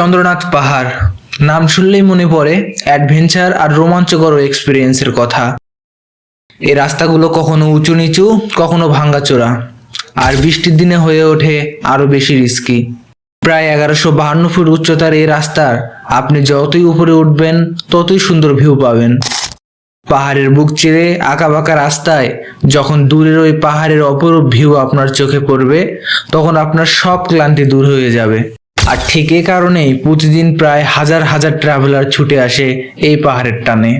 চন্দ্রনাথ পাহাড়। নাম শুনলেই মনে পড়ে অ্যাডভেঞ্চার আর রোমাঞ্চকর এক্সপিরিয়েন্সের কথা। এই রাস্তাগুলো কখনো উঁচু নিচু, কখনো ভাঙ্গাচোরা। আর বৃষ্টির দিনে হয়ে ওঠে আরও বেশি রিস্কি প্রায় এগারোশো বাহান্ন ফুট উচ্চতার এই রাস্তার আপনি যতই উপরে উঠবেন, ততই সুন্দর ভিউ পাবেন। পাহাড়ের বুক চিরে আঁকা বাঁকা রাস্তায় যখন দূরের ওই পাহাড়ের অপরূপ ভিউ আপনার চোখে পড়বে, তখন আপনার সব ক্লান্তি দূর হয়ে যাবে। আর ঠিক এ কারণেই প্রতিদিন প্রায় হাজার হাজার ট্রাভেলার ছুটে আসে এই পাহাড়ের টানে।